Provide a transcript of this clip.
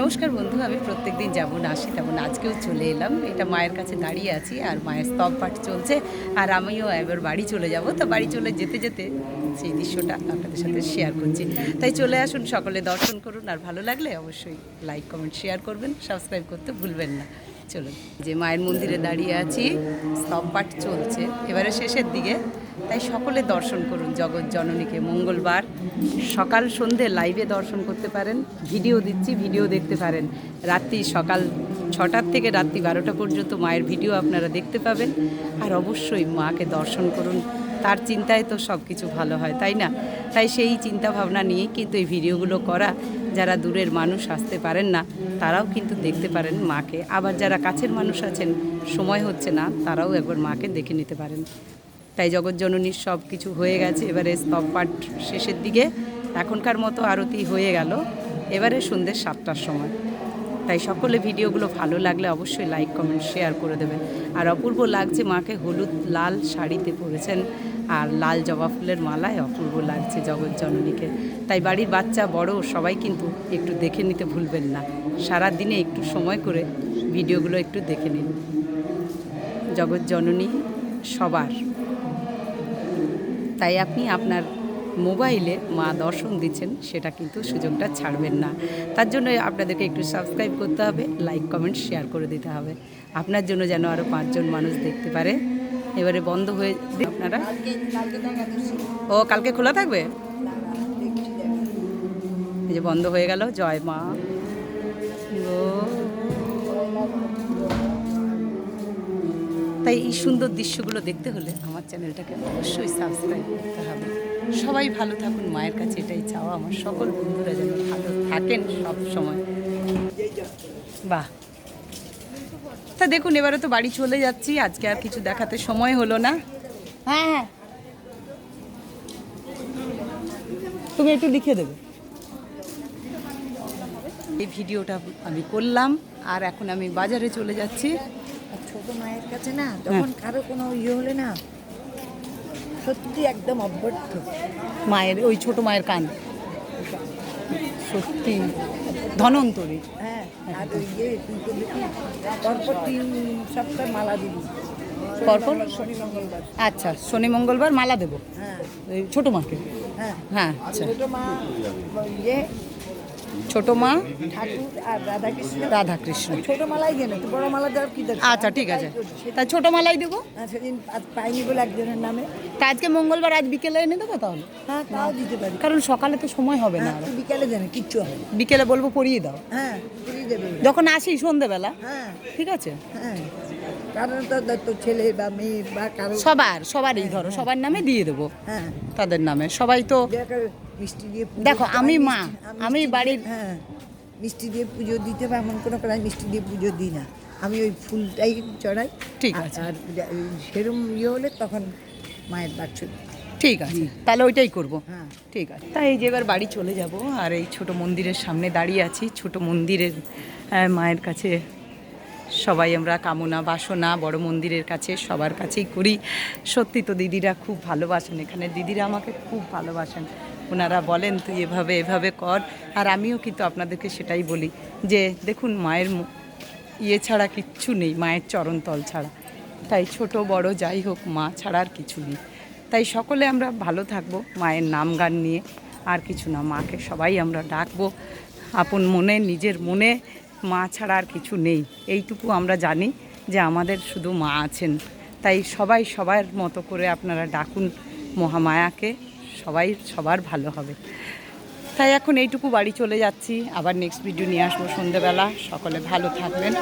নমস্কার বন্ধু, আমি প্রত্যেক দিন যেমন আসি তেমন আজকেও চলে এলাম। এটা মায়ের কাছে দাঁড়িয়ে আছি আর মায়ের স্তব পাঠ চলছে আর আমিও এবার বাড়ি চলে যাব। তো বাড়ি চলে যেতে যেতে সেই দৃশ্যটা আপনাদের সাথে শেয়ার করছি। তাই চলে আসুন, সকলে দর্শন করুন আর ভালো লাগলে অবশ্যই লাইক কমেন্ট শেয়ার করবেন সাবস্ক্রাইব করতে ভুলবেন না। চলুন যে মায়ের মন্দিরে দাঁড়িয়ে আছি, স্তব পাঠ চলছে। এবারে শেষের দিকে তাই সকলে দর্শন করুন জগৎ জননীকে। মঙ্গলবার সকাল সন্ধে লাইভে দর্শন করতে পারেন ভিডিও দিচ্ছি ভিডিও দেখতে পারেন। রাত্রি সকাল ছটার থেকে রাত্রি বারোটা পর্যন্ত মায়ের ভিডিও আপনারা দেখতে পাবেন। আর অবশ্যই মাকে দর্শন করুন, তার চিন্তায় তো সব কিছু ভালো হয়, তাই না? তাই সেই চিন্তা ভাবনা নিয়েই কিন্তু এই ভিডিওগুলো করা। যারা দূরের মানুষ আসতে পারেন না, তারাও কিন্তু দেখতে পারেন মাকে। আবার যারা কাছের মানুষ আছেন, সময় হচ্ছে না, তারাও একবার মাকে দেখে নিতে পারেন। তাই জগৎজননীর সব কিছু হয়ে গেছে। এবারে স্তব পাঠ শেষের দিকে। এখনকার মতো আরতি হয়ে গেল। এবারে সন্ধ্যে সাতটার সময়। তাই সকলে ভিডিওগুলো ভালো লাগলে অবশ্যই লাইক, কমেন্ট, শেয়ার করে দেবেন। আর অপূর্ব লাগছে মাকে হলুদ লাল শাড়িতে পরেছেন আর লাল জবা ফুলের মালায় অপূর্ব লাগছে জগৎ জননীকে তাই বাড়ির বাচ্চা, বড় সবাই কিন্তু একটু দেখে নিতে ভুলবেন না। সারা দিনে একটু সময় করে ভিডিওগুলো একটু দেখে নিন। জগৎ জননী সবার। তাই আপনি আপনার মোবাইলে মা দর্শন দিচ্ছেন, সেটা কিন্তু সুযোগটা ছাড়বেন না। তার জন্য আপনাদেরকে একটু সাবস্ক্রাইব করতে হবে লাইক কমেন্ট শেয়ার করে দিতে হবে। আপনার জন্য যেন আরও পাঁচজন মানুষ দেখতে পারে। এবারে বন্ধ হয়ে আপনারা? ও, কালকে খোলা থাকবে? এই যে বন্ধ হয়ে গেল, জয় মা। গো তাই এই সুন্দর দৃশ্যগুলো দেখতে হলে আমার চ্যানেলটাকে অবশ্যই সাবস্ক্রাইব করতে হবে। সবাই ভালো থাকুন মায়ের কাছে এটাই চাওয়া। আমার সকল বন্ধুরা যেন ভালো থাকেন সব সময় বাহ। তা দেখুন এবারে তো বাড়ি চলে যাচ্ছি। আজকে আর কিছু দেখাতে সময় হলো না। হ্যাঁ হ্যাঁ। তুমি একটু লিখে দেবে। এই ভিডিওটা আমি করলাম। আর এখন আমি বাজারে চলে যাচ্ছি। ছোট মায়ের কাছে না যখন কারও কোনো ইয়ে হলে না সত্যি একদম অভ্যর্থ মায়ের ওই ছোট মায়ের কান। সত্যি। ধনন্তরী। হ্যাঁ আর ওই ইয়ে তুই করবি কি? পরপর তিন সপ্তাহ মালা দিবি। পরপর? শনি মঙ্গলবার। আচ্ছা শনি মঙ্গলবার মালা দেবো। হ্যাঁ। ছোট মাকে। হ্যাঁ। হ্যাঁ আচ্ছা। ছোট মা ইয়ে ছোট মা। ঠাকুর আর রাধা কৃষ্ণ ছোট মালাই দেন তো বড় মালা দেওয়ার কি দরকার? আচ্ছা ঠিক আছে। তাই তা ছোট মালাই দেবো? হ্যাঁ, সেদিন আজ পাইনি বলে একজনের নামে। তা আজকে মঙ্গলবার আজ বিকেলে এনে দেবো তাহলে? হ্যাঁ তাও দিতে পারি। কারণ সকালে তো সময় হবে না বিকেলে। তুই বিকালে দেন কিচ্ছু হবে বিকেলে বলব পরিয়ে দাও। হ্যাঁ দিয়ে দেবে। যখন আসি সন্ধেবেলা হ্যাঁ। ঠিক আছে? হ্যাঁ। কারণ তো ছেলে বা মেয়ের বা কারও সবার সবারই ধরো সবার নামে দিয়ে দেবো। হ্যাঁ। তাদের নামে। সবাই তো মিষ্টি দিয়ে দেখো, আমি মা, আমি বাড়ির- হ্যাঁ মিষ্টি দিয়ে পুজো দিতে হবে এমন কোনো কাজ মিষ্টি দিয়ে পুজো দিই না। আমি ওই ফুলটাই চড়াই ঠিক আছে। আর সেরম ইয়ে হলে তখন মায়ের ডাক ঠিক আছে তাহলে ওইটাই করব। হ্যাঁ। ঠিক আছে। তাই এই যে এবার বাড়ি চলে যাব আর এই ছোট মন্দিরের সামনে দাঁড়িয়ে আছি। ছোট মন্দিরের মায়ের কাছে সবাই আমরা কামনা, বাসনা বড় মন্দিরের কাছে, সবার কাছেই করি। সত্যি তো দিদিরা খুব ভালোবাসেন এখানে। দিদিরা আমাকে খুব ভালোবাসেন। ওনারা বলেন, তুই এভাবে এভাবে কর। আর আমিও কিন্তু আপনাদেরকে সেটাই বলি যে, দেখুন, মায়ের ইয়ে ছাড়া কিচ্ছু নেই, মায়ের চরণতল ছাড়া। তাই ছোট, বড়, যাই হোক, মা ছাড়া আর কিছু নেই। তাই সকলে আমরা ভালো থাকব মায়ের নাম গান নিয়ে। আর কিছু না, মাকে সবাই আমরা ডাকবো। আপন মনে, নিজের মনে মা ছাড়া আর কিছু নেই। এইটুকু আমরা জানি যে আমাদের শুধু মা আছেন। তাই সবাই সবার মতো করে আপনারা ডাকুন মহামায়াকে। সবাই সবার ভালো হবে। তাই এখন এইটুকু বাড়ি চলে যাচ্ছি। আবার নেক্সট ভিডিও নিয়ে আসব সন্ধেবেলা। সকলে ভালো থাকবেন।